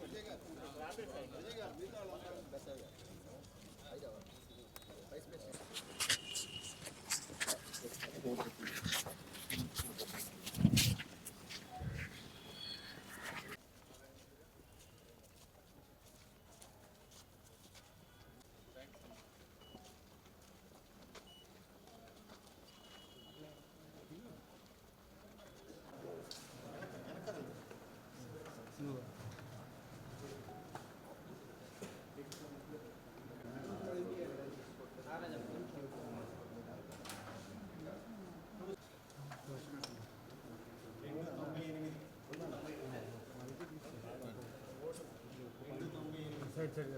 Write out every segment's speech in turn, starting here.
విజయ్ గారు మిగతా ఐదు అవర్స్ ఐదు ప్లేస్ சரி சரி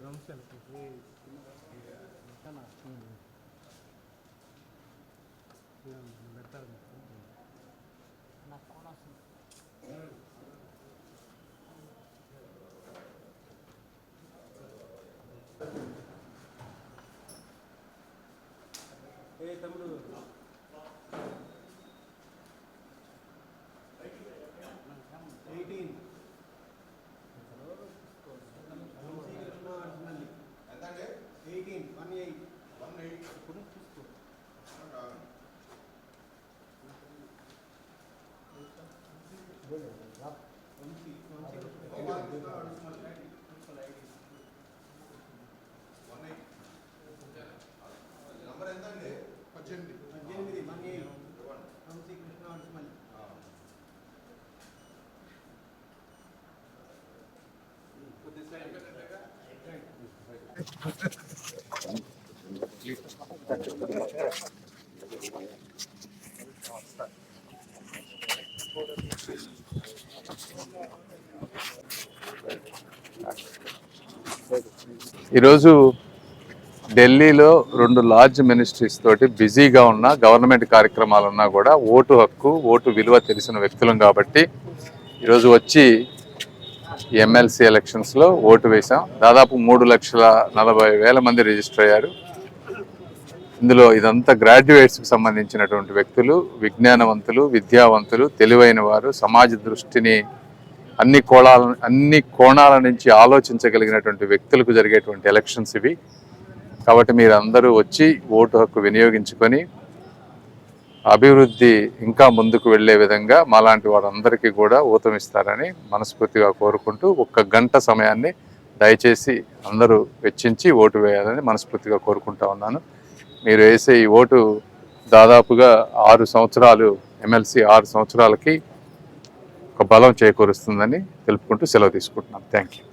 ஒரு நிமிஷம் Gracias. ఈరోజు ఢిల్లీలో రెండు లార్జ్ మినిస్ట్రీస్ తోటి బిజీగా ఉన్న గవర్నమెంట్ కార్యక్రమాలు ఉన్నా కూడా ఓటు హక్కు ఓటు విలువ తెలిసిన వ్యక్తులం కాబట్టి ఈరోజు వచ్చి ఎమ్మెల్సీ ఎలక్షన్స్లో ఓటు వేశాం. దాదాపు మూడు లక్షల నలభై వేల మంది రిజిస్టర్ అయ్యారు. ఇందులో ఇదంతా గ్రాడ్యుయేట్స్కి సంబంధించినటువంటి వ్యక్తులు విజ్ఞానవంతులు విద్యావంతులు తెలివైన వారు సమాజ దృష్టిని అన్ని కోణాల అన్ని కోణాల నుంచి ఆలోచించగలిగినటువంటి వ్యక్తులకు జరిగేటువంటి ఎలక్షన్స్ ఇవి. కాబట్టి మీరు అందరూ వచ్చి ఓటు హక్కు వినియోగించుకొని అభివృద్ధి ఇంకా ముందుకు వెళ్ళే విధంగా మాలాంటి వారందరికీ కూడా ఊతమిస్తారని మనస్ఫూర్తిగా కోరుకుంటూ ఒక్క గంట సమయాన్ని దయచేసి అందరూ వెచ్చించి ఓటు వేయాలని మనస్ఫూర్తిగా కోరుకుంటా ఉన్నాను. మీరు వేసే ఈ ఓటు దాదాపుగా ఆరు సంవత్సరాలు ఎమ్మెల్సీ ఆరు సంవత్సరాలకి ఒక బలం చేకూరుస్తుందని తెలుపుకుంటూ సెలవు తీసుకుంటున్నాను. Thank you